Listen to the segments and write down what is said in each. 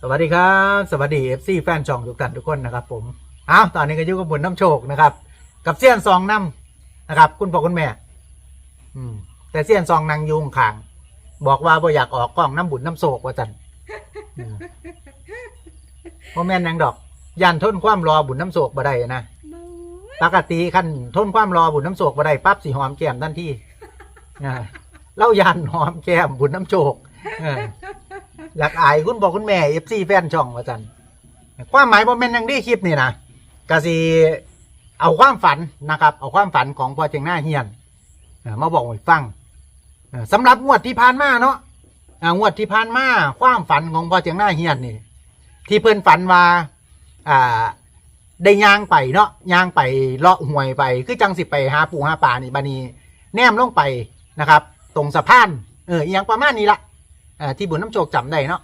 สวัสดีครับ สวัสดีเอฟซีแฟนช่องทุกท่านทุกคนนะครับผมอ้าวตอนนี้ก็อยู่กับบุญน้ำโชคนะครับ กับเซียนซองน้ำนะครับ คุณพ่อคุณแม่ อืม แต่เซียนซองนางอยุงขาง บอกว่าบ่อยากออกกล้องน้ำบุญน้ำโศกว่าจันอืมบ่แม่นหยังดอกยันทนความรอบุญน้ำโศกบ่ได้นะปกติขั้นทนความรอบุญน้ำโศกบ่ได้ปั๊บสิหอมแก้มทันทีอ่าเล่ายันหอมแก้มบุญน้ำโชคเอยากอายคุณบอกคุณแม่เอฟซีแฟนช่องว่าจันความหมายบ่แม่นอยังได้คลิปนี่นะกะสิเอาความฝันนะครับ เอาความฝันของพ่อเจียงหน้าเฮียนมาบอกให้ฟังสำหรับงวดที่ผ่านมาเนาะงวดที่ผ่านมาความฝันของพ่อเจียงหน้าเฮียนนี่ ที่เพิ่นฝันว่าอ่าได้ย่างไปเนาะย่างไปเลาะห่วยไป คือจังสิไปหาปูหาปลานี่บานีแนมลงไปนะครับ ตรงสะพานเอออหยังประมาณนี้ละ อ่าที่บุญน้ำโชคจำได้เนาะ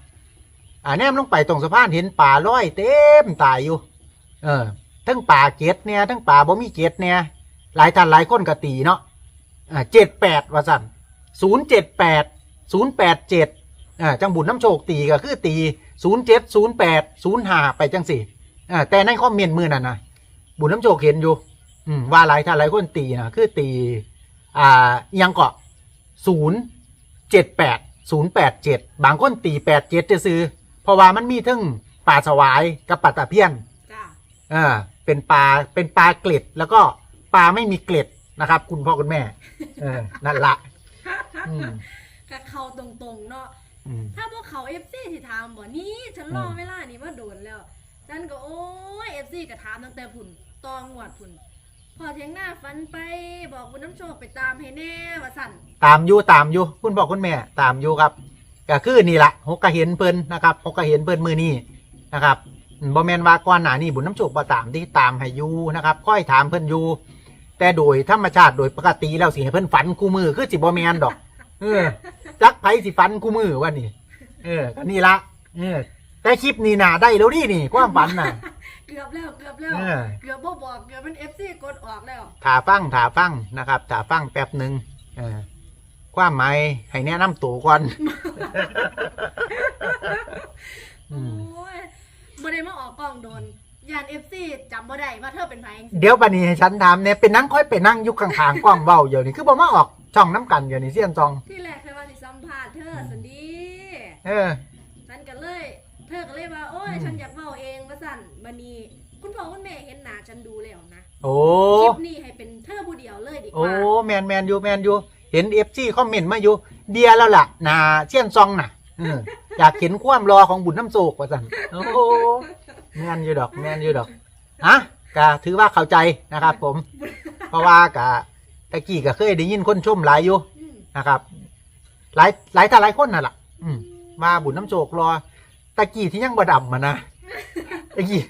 อ่าแนมลงไปตรงสะพานเห็นป่าลอยเต็มตายอยู่ เออ ทั้งป่าเกตเนี่ยทั้งป่าบ่มีเกตเนี่ยหลายท่านหลายคนก็ตีเนาะอ่าเจ็ดแปดว่าสั่นศูนย์เจ็ดแปดศูนย์แปดเจ็ดอ่าจังบุญน้ำโชคตีก็คือตีศูนย์เจ็ดศูนย์แปดศูนย์ห้าไปจังสี่อ่าแต่ในคอมเมนต์มือนั่นนะบุญน้ำโชคเห็นอยู่อืมว่าหลายท่านหลายคนตีนะคือตี อ่ายังเกาะศูนย์เจ็ดแปด ศูนย์แปดเจ็ดบางคนตีแปดเจ็ดจะซื้อเพราะว่ามันมีทั้งปลาสวายกับปลาตะเพียนจ้าอ่าเป็นปลาเป็นปลาเกล็ด แล้วก็ปลาไม่มีเกล็ดนะครับ คุณพ่อคุณแม่ เออนั่นละอืมก็เข้าตรงๆเนาะอืม ถ้าพวกเขาเอฟซีสิถามบ่นี่ฉันรออืมเวลานี้มาโดนแล้วฉันก็โอ้ยเอฟซีก็ถามตั้งแต่ผุ่นตองหวดผุ่น พอเทียงหน้าฟันไปบอกคุณน้ำโชคไปตามให้แน่ว่าสั่นตามอยู่ตามอยู่คุณพ่อคุณแม่ ตามอยู่ครับก็คือนี่ละหกกระเห็นเพิ่นนะครับหกกระเห็นเพิ่นมือนี่นะครับอืมบ่แมนว่าก่อนหนานี้บุญน้ำโชคบ่ตามที่ตามให้อยู่นะครับค่อยถามเพิ่นอยู่แต่โดยธรรมชาติโดยปกติแล้วสิให้เพิ่นฝันคู่มือคือสิบ่แมนดอก เออจักไผสิฝันคู่มือว่านี่ เออก็นี่ละเออแต่คลิปนี้น่ะได้แล้วดินี่ความฝันน่ะ เกือบแล้วเกือบแล้วเออ เกือบบ่บอกเกือบเป็นเอฟซีกดออกแล้ว ถาฟังถาฟังนะครับถาฟังแป๊บหนึ่งเออความหมายให้แนะนำตัวก่อน อืมโอ้ยบ่ได้มาออกกล้องโดนยานเอฟซีจำบ่ได้ว่าเธอเป็นไผจังซี้เดี๋ยวบันนี้ให้ฉันถามเนี่ยเป็นนั่งค่อยไปนั่งอยุคข้างๆกล้องเบาเดี๋ยวนี้คือบอกมาออกช่องน้ำกันเดี๋ยวนี้เสี่ยนจอง ที่แรกเคยว่าสิสัมภาษณ์เธอสันดีเออ ฉันก็เลย เธอก็เลยว่าโอ้ยอืมฉันอยากเว้าเองว่า สั่นบันนี้ คุณพ่อคุณแม่เห็นหน้าฉันดูแล้วนะโอ้คลิปนี้ให้เป็นเธอผู้เดียวเลยดีกโอ้ว่าแมนแมนอยู่แมนอยู่เห็นเอฟซีคอมเมนต์มาอยู่ เดียแล้วล่ะนาเสี่ยนซองน่ะเอออยากเห็นความรอของบุญน้ำโศกว่าสั่นโอ้แมนอยู่ดอกแมนอยู่ดอกอะก็ถือว่าเข้าใจนะครับผม เพราะว่ากะตะกี้ก็เคยได้ยินคนชมหลายอยู่ อืมนะครับ หลายหลายท่านหลายคนน่ะล่ะ อืมมาบุญน้ำโจกรอตะกี้ที่ยังบดำมานะตะ กี้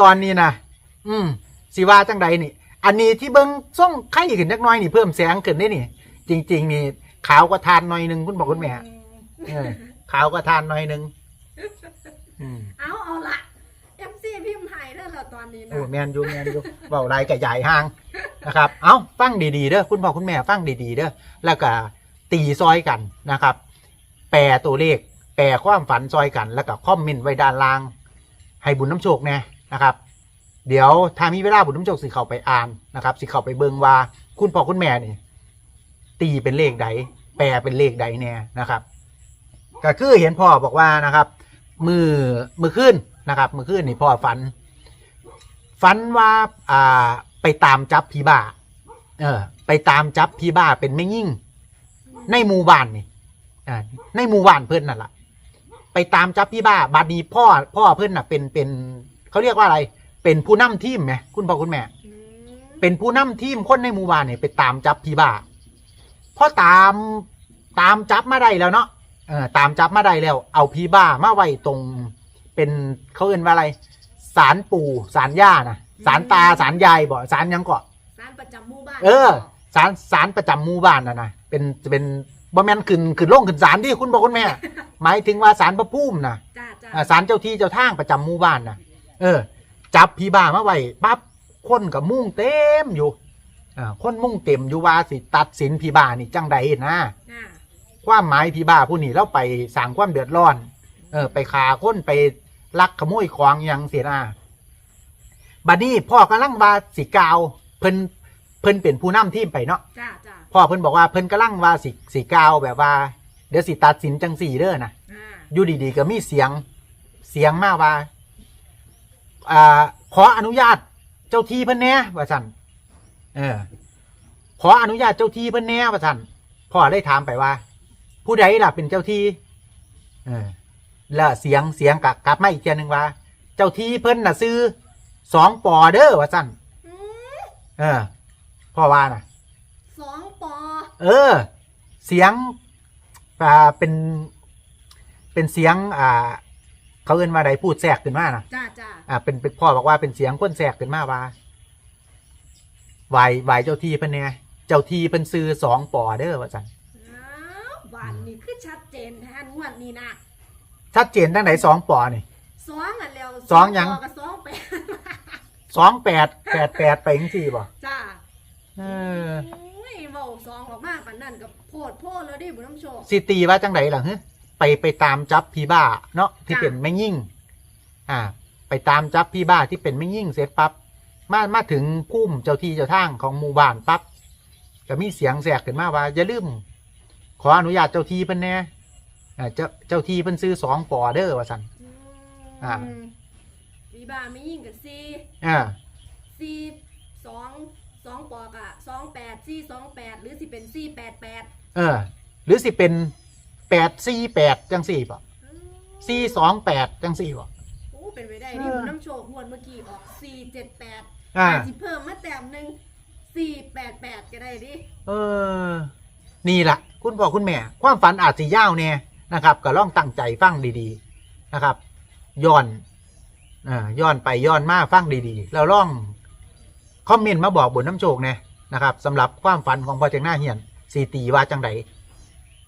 ตอนนี้นะอืมสิว่าจังใดนี่ อันนี้ที่เบิ้งส่งไข่ขึ้นจักหน้อยนี่เพิ่มแสงขึ้นได้นี่ จริง ๆ นี่ขาวก็ทานหน่อยหนึงคุณบอกคุณแม่เออขาวก็ทานหน่อยหนึงอืมเอาเอาละเอฟซีพิมพ์ไทยได้แล้วตอนนี้นะโอ้แมนอยูแมนอยูเบาไรกับใหญ่ห่างนะครับ เอาฟังดีๆเด้อคุณพ่อคุณแม่ฟังดีๆเด้อแล้วก็ตีซอยกันนะครับ แปรตัวเลข แปรความฝันซอยกันแล้วก็คอมเมนต์ไว้ด้านล่าง ให้บุญน้ำโชคแน่นะครับ เดี๋ยวถ้ามีเวลาบุญน้ำโชคสิเข้าไปอ่านนะครับ สิเข้าไปเบิงว่าคุณพ่อคุณแม่นี่ตีเป็นเลขใดแปลเป็นเลขใดแน่นะครับก็คือเห็นพ่อบอกว่านะครับ มือมือขึ้นนะครับ มือขึ้นนี่พ่อฝันฝันว่าอ่าไปตามจับผีบ้า เออ ไปตามจับผีบ้าเป็นไม่ยิ่ง ในหมู่บ้านนี่อ่าในหมู่บ้านเพื่อนนั่นแหละ ไปตามจับผีบ้า บาดนี้พ่อพ่อเพื่อนน่ะเป็นเป็นเขาเรียกว่าอะไร เป็นผู้นำทีมไหมคุณพ่อคุณแม่ อืมเป็นผู้นำทีมคนในหมู่บ้านเนี่ยไปตามจับผีบ้าพอตามตามจับมาได้แล้วเนาะเออตามจับมาได้แล้ว เอาผีบ้ามาไว้ตรง เป็นเขาเอ่นว่าอะไรสารปู่สารย่านะสารตาสารยายบ่สารหยังเกาะสารประจำหมู่บ้านเออสารสารประจำหมู่บ้านนะนะเป็นเป็น บ่แม่นขึ้นขึ้นลงขึ้นศาลที่คุณบอกคุณแม่ หมายถึงว่าสารพระภูมินะจ้าจ้าอ่าศาลเจ้าที่เจ้าทางประจำหมู่บ้านนะเออ จับผีบ้ามาไว้ปั๊บคนกับมุ่งเต็มอยู่อ่าคนมุ่งเต็มอยู่ว่าสิตัดสินผีบ้านี่จังใดนะอ่าความหมายผีบ้าผู้นี้เราไปสร้างความเดือดร้อน เออ ไปขาคนไปลักขโมยของอหยังเสียนาบัดนี้พ่อกำลังว่าสิกล่าวเพิ่นเพิ่นเป็นผู้นำทีมไปเนาะ จ้าจ้า พ่อเพิ่นบอกว่าเพิ่นกำลังว่าสิสิกล่าวแบบว่า เดี๋ยวสิตัดสินจังสี่เด้อนะอ่าอยู่ดีๆก็มีเสียงเสียงมาว่าอ่าขออนุญาตเจ้าที่เพิ่นแหน่ว่าซั่นเออ ขออนุญาตเจ้าที่เพิ่นแหน่ว่าซั่นพ่อได้ถามไปว่า ผู้ใดล่ะเป็นเจ้าที่เออแล้วเสียงเสียงกลับกลับมาอีกเทียหนึงว่า เจ้าที่เพิ่นน่ะซื้อสองปอเด้อว่าซั่น อืมเออพ่อว่าน่ะสองปอ เออ เสียงอ่าเป็น เป็นเสียง อ่า เขาเอิ้นว่าใดพูดแทรกขึ้นมานะจ้าจ้าอ่าเป็นเป็นพ่อบอกว่าเป็นเสียงคนแทรกขึ้นมาว่าไหวไหวเจ้าที่เพิ่นเนี่ยเจ้าที่เพิ่นซื้อสองปอเด้อว่าจันอ้าวหวานนี่คือชัดเจนแทนงวดนี้นะชัดเจนตั้งไหนสองปอนี่ สองอันแล้วสองหยังปกับสองแปดสองแปดแปดแปดไปจังสี่บ่จ้าเออโอ้ยเบา สองออกมากปานนั่นกับโพดโพดแล้วดิบุญน้ำโชค สิตีว่าจังไหนล่ะฮะไปไปตามจับพี่บ้าเนาะที่จ้ะ เป็นแม่ยิ่ง อ่า ไปตามจับพี่บ้าที่เป็นแม่ยิ่งเสร็จปั๊บมามาถึงพุ่มเจ้าที่เจ้าทางของหมู่บ้านปั๊บก็มีเสียงแสกขึ้นมาว่าอย่าลืมขออนุญาตเจ้าที่เพิ่นแหน่อ่าเจ้าเจ้าที่เพิ่นซื้อสองปอเด้อว่าซั่นอืมอ่ามีบาไม่ยิ่งกับซีอ่า ซีสอง สองปอกอะสองแปดซีสองแปดหรือสิเป็นซีแปดแปดเออ หรือสิเป็นแปดสี่แปดจังสี่ป่ะสี่สองแปดจังสี่ป่ะโอ้เป็นไปได้ดิเออบุญน้ำโชคงวดเมื่อกี้ออกสี่เจ็ดแปดอ่าสิเพิ่มมาแต้มหนึ่งสี่แปดแปดก็ได้ดิเออ นี่แหละคุณพ่อคุณแม่ ความฝันอาจจะยาวเนี่ยนะครับก็ล่องตั้งใจฟังดีๆนะครับย้อนอ่าย้อนไปย้อนมาฟังดีๆ แล้วล่อง คอมเมนต์มาบอกบนน้ำโชคเนี่ยนะครับสำหรับความฝันของพ่อจังหน้าเฮียนสีตีว่าจังได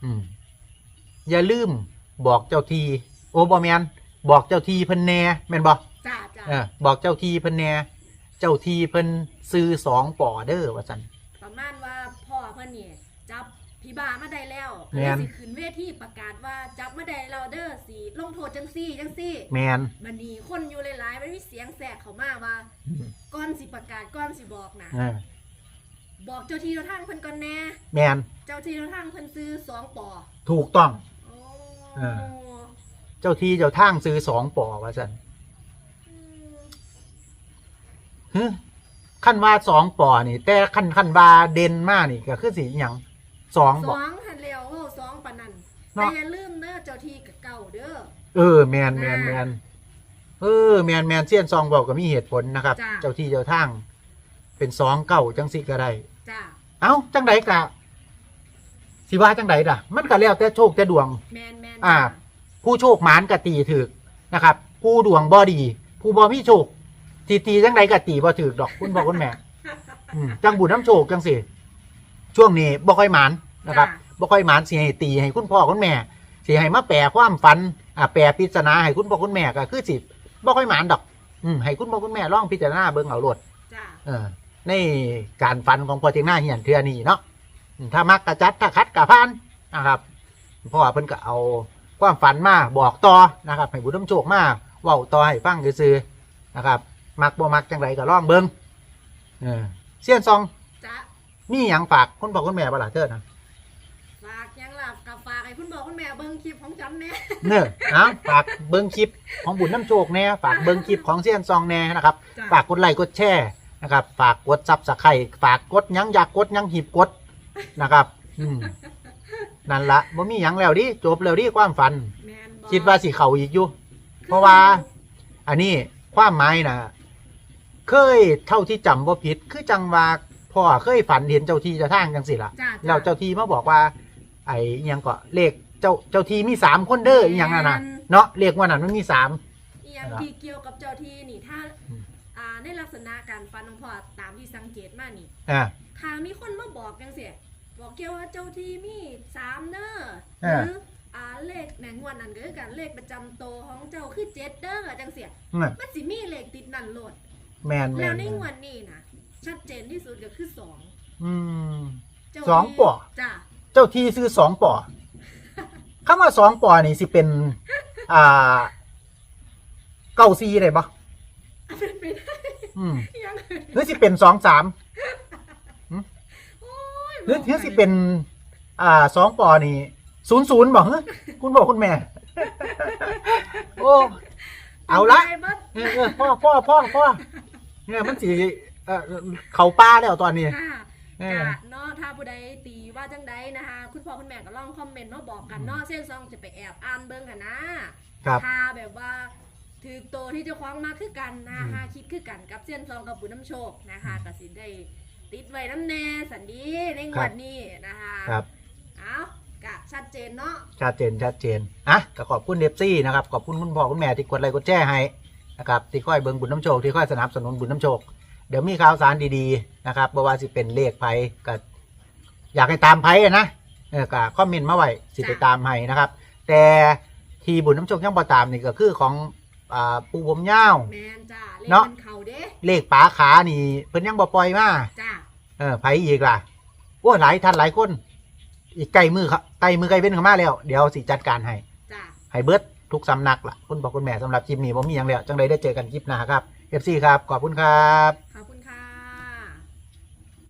อืมอย่าลืมบอกเจ้าทีโอ้บอแมนบอกเจ้าทีเพิ่นแหน่แม่นบอจ้าจ้าเออบอกเจ้าทีเพิ่นแหน่เจ้าทีเพิ่นซื้อสองปอเด้อว่าสันประมาณว่าพ่อเพื่อนเนี่ยจับ พี่บามาได้แล้วแม่น สิขึ้นเวทีประกาศว่าจับมาได้แล้วเด้อสีลงโทษจังซี่จังซี่ แมนบันนี้คนอยู่หลายๆมันมีเสียงแสกเขามาว่าอืม ก้อนสิประกาศก้อนสิบอกนะเออบอกเจ้าที่เจ้าทางเพิ่นก่อนแน่ แมนเจ้าที่เจ้าทางเพิ่นซื้อสองปอถูกต้อง โอ้เออ เจ้าทีเจ้าทางซื้อสองปอว่าสันมฮึขั้นว่าสองปอนี่ แต่ขั้นขั้นว่าเด่นมากนี่ก็คือสีอหย่าง สองสบอองหันเร็วเว้าสองปานนันเนาะ แต่อย่าลืมเด้อเจ้าที่กับเก่าเด้อ เออแมนแมนแมนเออแมนแมนเสี้ยนซองบอกก็มีเหตุผลนะครับ จ้ะ เจ้าที่เจ้าทาง เป็นสองเก้าจังสิก็ได้ จ้าเอ้าจังไดกะสิว่าจังไดล่ะ มันก็แล้วแต่โชคแต่ดวง แมนแมนอ่า ผู้โชคหมานกะตีถึกนะครับ ผู้ดวงบ่ดี ผู้บ่มีโชคตีตีจังไดกะตีบ่ถึกดอกคุณพ่อคุณแม่อืมจังบุญน้ำโชคจังสิช่วงนี้บ่ค่อยหมาน นะครับบ่ค่อยหมานสิให้ตีให้คุณพ่อคุณแม่สิให้มาแปลความฝันอ่าแปลปริศนาให้คุณพ่อคุณแม่ก็คือสิบ่ค่อยหมานดอกอืมให้คุณพ่อคุณแม่ลองพิจารณาเบิ่งเอาโลดจ้าเออในการฟันของพ่อเทียงหน้าเหียนเทือนี่เนาะอืมถ้ามักกระจัดถ้าคัดกระพานนะครับเพราะว่าเพิ่นก็เอาความฝันมาบอกต่อนะครับให้บุญน้ำโชคมาเว้าต่อให้ฟังซื่อๆนะครับ มักบ่มักจังไรก็ลองเบิ่งเออเสี้ยนซองจ้า มีหยังฝากคุณพ่อคุณแม่บ่ล่ะเถิดนะ ฝากยังล่ะกับฝากให้ คุณบอกคุณแม่เบิ่งคลิปของฉันแน่เนอะเอาฝากเบิ่งคลิปของบุญน้ำโชคแน่ฝากเบิ่งคลิปของเสี้ยนซองแน่นะครับ จ้ะฝากกดไลค์กดแชร์นะครับ ฝากกดซับสไครต์ฝากกดหยังอยากกดหยังหีบกดนะครับ อืมนั่นละบ่มีหยังแล้วดิจบแล้วดิความฝัน แมนบ่คิดว่าสิเข้าอีกอยู่ เพราะว่า อันนี้ความหมายนะเคยเท่าที่จำว่าผิด คือจังว่าพ่อเคยฝันเห็นเจ้าที่เจ้าทางจังสิล่ะ จ้าแล้วเจ้าที่มาบอกว่า ไอ้อิหยังก็เลขเจ้าเจ้าที่มีสามคนเด้ออหยังน่ะนะเนาะเลขว่านั้นมันมีสาม อีหยังที่เกี่ยวกับเจ้าที่นี่ถ้าอืม อ่าในลักษณะการฟันของพ่อตามที่สังเกตมานี่อ่าทางมีคนมาบอกจังเสียบอกเกี่ยวว่าเจ้าที่มีสามเด้อหอ่า รืออ่าเลขแหนงวันนั้นก็คือกันเลขประจำตัวของเจ้าคือเจ็ดเด้อจังเสียอืมมันสิมีเลขติดนั่นโหลด แมนแมแล้วนในแม่นงวันนี้นะชัดเจนที่สุดก็คือสองอืม เจ้าสองที่ปอจ้า เจ้าที่ซื้อสองปอคำว่าสองปอนี่สิเป็น อ่าเก้าซีได้ปะเป็นไปได้อืมยังไงหรือสิเป็นสองสามโอ้ยหรือหรือสิเป็น อ่าสองปอนี่ศูนย์ศูนย์บอกเฮ้ยคุณบอกคุณแม่ โอ้เอาละไปบิดเออเออพ่อพ่อพ่อพ่อเนี่ยมันสีเออเขาป้าแล้วตอนนี้ค่ะ เออ กะเนาะถ้าผู้ใดตีว่าจังใดนะคะ คุณพ่อคุณแม่ก็ลองคอมเมนต์มาบอกกันเนาะเส้นซองจะไปแอบอ่านเบิ่งกันนะครับ ถ้าแบบว่าถือโตที่เจ้าของมาคือกันนะอืมหาคิดคือกันกับเส้นซองกับบุญน้ำโชคนะคะก็สิได้ติดไว้น้ำแน่สันดีในงวดนี้นะคะครับ เอากะชัดเจนเนาะ ชัดเจนชัดเจนอะก็ขอบคุณเดฟซี่นะครับ ขอบคุณคุณพ่อคุณแม่ที่กดไลค์กดแชร์ให้นะครับที่ค่อยเบิ่งบุญน้ำโชคที่ค่อยสนับสนุนบุญน้ำโชค เดี๋ยวมีข่าวสารดีๆนะครับบ่ว่าสิเป็นเลขไพ่ก็อยากให้ตามไพ่อะนะเออก็คอมเมนต์มาไว้สิไปตามให้นะครับ แต่ที่บุญน้ำโชคยังบ่ตามนี่ก็คือของอ่าปูผมยาว แมนจ้าเลขเนาะ มันเข่าเด้เลขป๋าขานี่เพิ่นยังบ่ปล่อยมาจ้าเออไผอีกล่ะโอ้หลายท่านหลายคน อีกไกลมือครับไกลมือไกลเว้นเข้ามาแล้ว เดี๋ยวสิจัดการให้ จ้าให้เบิดทุกสำนักล่ะ คุณบอกคุณแม่สำหรับคลิปนี้ผมมีอย่างแล้ว จังไดได้เจอกันคลิปหน้าครับ FC ครับ ขอบคุณครับ